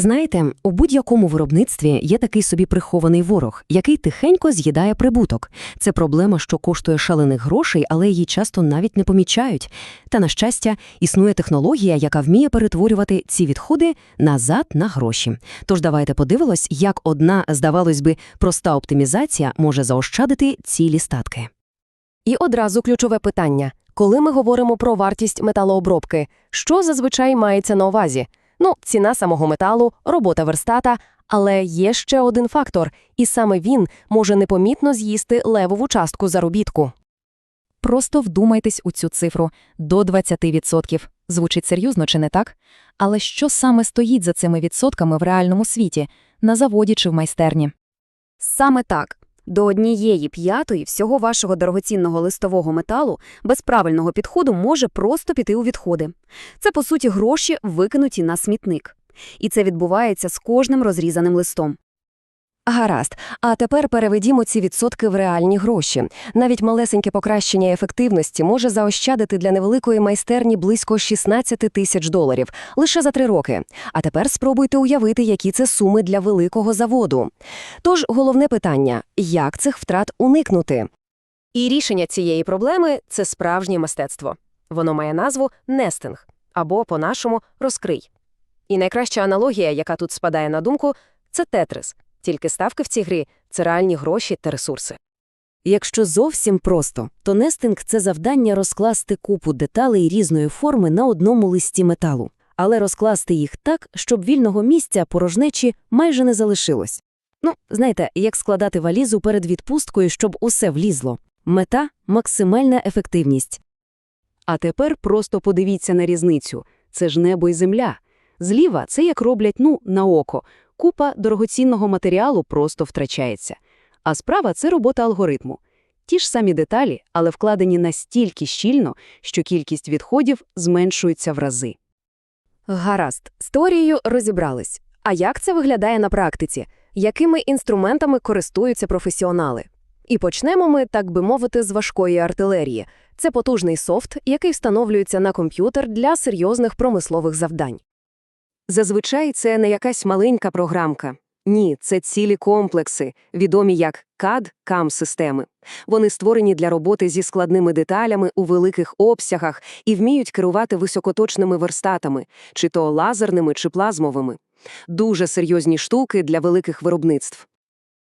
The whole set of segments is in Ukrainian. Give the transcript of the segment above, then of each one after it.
Знаєте, у будь-якому виробництві є такий собі прихований ворог, який тихенько з'їдає прибуток. Це проблема, що коштує шалених грошей, але її часто навіть не помічають. Та, на щастя, існує технологія, яка вміє перетворювати ці відходи назад на гроші. Тож давайте подивимось, як одна, здавалось би, проста оптимізація може заощадити цілі статки. І одразу ключове питання. Коли ми говоримо про вартість металообробки, що зазвичай мається на увазі? Ну, ціна самого металу, робота верстата, але є ще один фактор, і саме він може непомітно з'їсти левову частку заробітку. Просто вдумайтесь у цю цифру – до 20%. Звучить серйозно чи не так? Але що саме стоїть за цими відсотками в реальному світі, на заводі чи в майстерні? Саме так. До однієї п'ятої всього вашого дорогоцінного листового металу без правильного підходу може просто піти у відходи. Це, по суті, гроші, викинуті на смітник. І це відбувається з кожним розрізаним листом. Гаразд. А тепер переведімо ці відсотки в реальні гроші. Навіть малесеньке покращення ефективності може заощадити для невеликої майстерні близько 16 тисяч доларів лише за три роки. А тепер спробуйте уявити, які це суми для великого заводу. Тож головне питання – як цих втрат уникнути? І рішення цієї проблеми – це справжнє мистецтво. Воно має назву «нестинг» або, по-нашому, «розкрий». І найкраща аналогія, яка тут спадає на думку – це тетрис. Тільки ставки в цій грі – це реальні гроші та ресурси. Якщо зовсім просто, то нестинг – це завдання розкласти купу деталей різної форми на одному листі металу, але розкласти їх так, щоб вільного місця порожнечі майже не залишилось. Ну, знаєте, як складати валізу перед відпусткою, щоб усе влізло. Мета – максимальна ефективність. А тепер просто подивіться на різницю. Це ж небо і земля. Зліва це як роблять, ну, на око. Купа дорогоцінного матеріалу просто втрачається. А справа – це робота алгоритму. Ті ж самі деталі, але вкладені настільки щільно, що кількість відходів зменшується в рази. Гаразд, з теорією розібрались. А як це виглядає на практиці? Якими інструментами користуються професіонали? І почнемо ми, так би мовити, з важкої артилерії. Це потужний софт, який встановлюється на комп'ютер для серйозних промислових завдань. Зазвичай це не якась маленька програмка. Ні, це цілі комплекси, відомі як CAD, CAM-системи. Вони створені для роботи зі складними деталями у великих обсягах і вміють керувати високоточними верстатами, чи то лазерними, чи плазмовими. Дуже серйозні штуки для великих виробництв.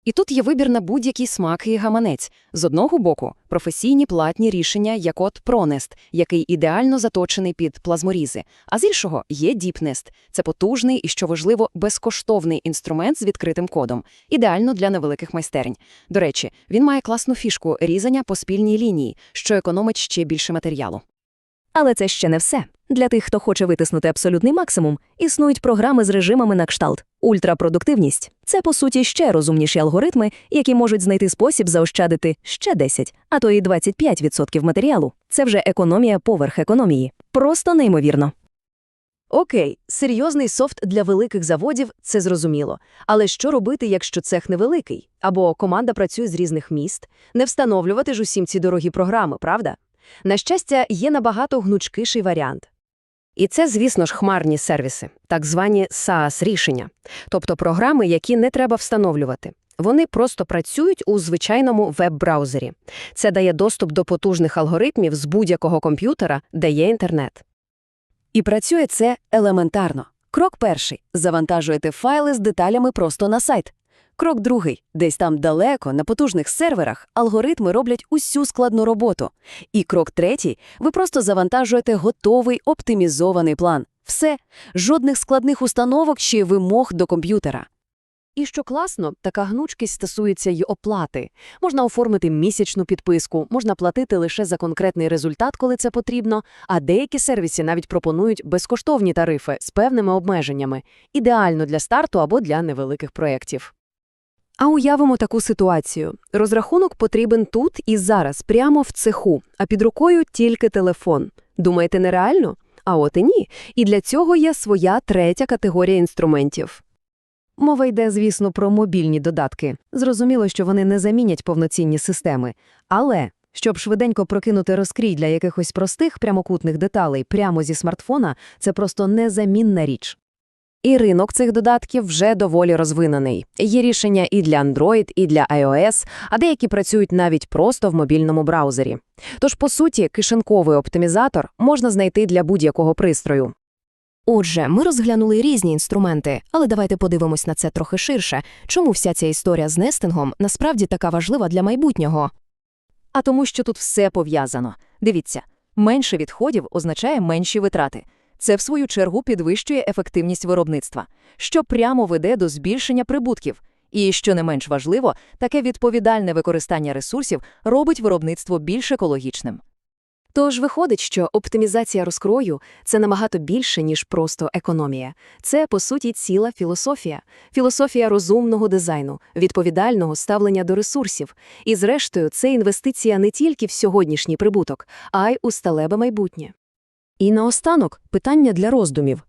І тут є вибір на будь-який смак і гаманець. З одного боку, професійні платні рішення, як от Пронест, який ідеально заточений під плазморізи. А з іншого є Діпнест. Це потужний і, що важливо, безкоштовний інструмент з відкритим кодом, ідеально для невеликих майстерень. До речі, він має класну фішку різання по спільній лінії, що економить ще більше матеріалу. Але це ще не все. Для тих, хто хоче витиснути абсолютний максимум, існують програми з режимами на кшталт. Ультрапродуктивність це, по суті, ще розумніші алгоритми, які можуть знайти спосіб заощадити ще 10, а то і 25% матеріалу. Це вже економія поверх економії. Просто неймовірно. Окей, серйозний софт для великих заводів – це зрозуміло. Але що робити, якщо цех невеликий? Або команда працює з різних міст? Не встановлювати ж усім ці дорогі програми, правда? На щастя, є набагато гнучкіший варіант. І це, звісно ж, хмарні сервіси, так звані SaaS-рішення, тобто програми, які не треба встановлювати. Вони просто працюють у звичайному веб-браузері. Це дає доступ до потужних алгоритмів з будь-якого комп'ютера, де є інтернет. І працює це елементарно. Крок перший – завантажуєте файли з деталями просто на сайт. Крок другий – десь там далеко, на потужних серверах, алгоритми роблять усю складну роботу. І крок третій – ви просто завантажуєте готовий оптимізований план. Все, жодних складних установок чи вимог до комп'ютера. І що класно, така гнучкість стосується й оплати. Можна оформити місячну підписку, можна платити лише за конкретний результат, коли це потрібно, а деякі сервіси навіть пропонують безкоштовні тарифи з певними обмеженнями, ідеально для старту або для невеликих проєктів. А уявимо таку ситуацію. Розрахунок потрібен тут і зараз, прямо в цеху, а під рукою тільки телефон. Думаєте, нереально? А от і ні. І для цього є своя третя категорія інструментів. Мова йде, звісно, про мобільні додатки. Зрозуміло, що вони не замінять повноцінні системи. Але, щоб швиденько прокинути розкрій для якихось простих прямокутних деталей прямо зі смартфона, це просто незамінна річ. І ринок цих додатків вже доволі розвинений. Є рішення і для Android, і для iOS, а деякі працюють навіть просто в мобільному браузері. Тож, по суті, кишеньковий оптимізатор можна знайти для будь-якого пристрою. Отже, ми розглянули різні інструменти, але давайте подивимось на це трохи ширше. Чому вся ця історія з нестингом насправді така важлива для майбутнього? А тому, що тут все пов'язано. Дивіться, менше відходів означає менші витрати. Це, в свою чергу, підвищує ефективність виробництва, що прямо веде до збільшення прибутків. І, що не менш важливо, таке відповідальне використання ресурсів робить виробництво більш екологічним. Тож виходить, що оптимізація розкрою – це набагато більше, ніж просто економія. Це, по суті, ціла філософія. Філософія розумного дизайну, відповідального ставлення до ресурсів. І, зрештою, це інвестиція не тільки в сьогоднішній прибуток, а й у сталеве майбутнє. І наостанок питання для роздумів.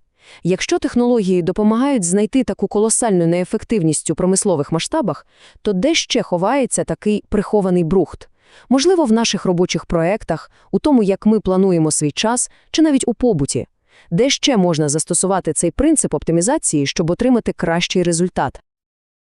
Якщо технології допомагають знайти таку колосальну неефективність у промислових масштабах, то де ще ховається такий прихований брухт? Можливо, в наших робочих проектах, у тому, як ми плануємо свій час, чи навіть у побуті? Де ще можна застосувати цей принцип оптимізації, щоб отримати кращий результат?